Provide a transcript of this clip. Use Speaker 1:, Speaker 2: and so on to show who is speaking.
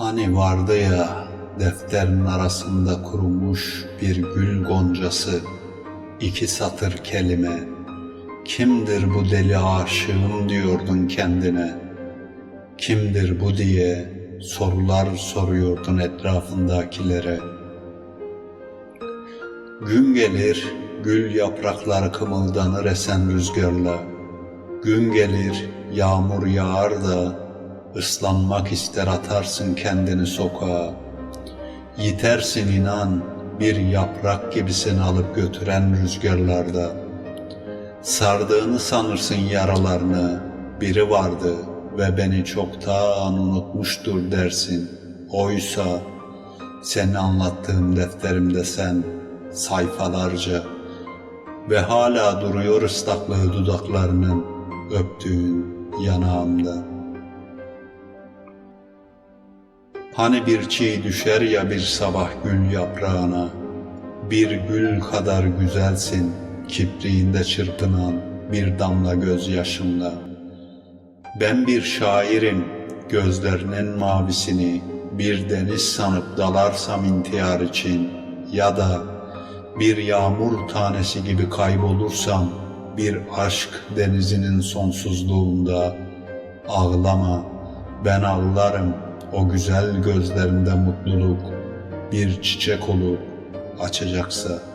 Speaker 1: Hani vardı ya defterin arasında kurumuş bir gül goncası, iki satır kelime. Kimdir bu deli aşığım diyordun kendine. Kimdir bu diye sorular soruyordun etrafındakilere. Gün gelir, gül yaprakları kımıldanır esen rüzgarla. Gün gelir, yağmur yağar da ıslanmak ister atarsın kendini sokağa. Yitersin inan bir yaprak gibisin alıp götüren rüzgarlarda. Sardığını sanırsın yaralarını, biri vardı ve beni çoktan unutmuştur dersin. Oysa seni anlattığım defterimde sen sayfalarca ve hala duruyor ıslaklığı dudaklarının öptüğün yanağımda. Hani bir çiğ düşer ya bir sabah gül yaprağına, bir gül kadar güzelsin kipriğinde çırpınan bir damla gözyaşımla. Ben bir şairim gözlerinin mavisini bir deniz sanıp dalarsam intihar için ya da bir yağmur tanesi gibi kaybolursam bir aşk denizinin sonsuzluğunda ağlama ben ağlarım o güzel gözlerinde mutluluk bir çiçek olup açacaksa.''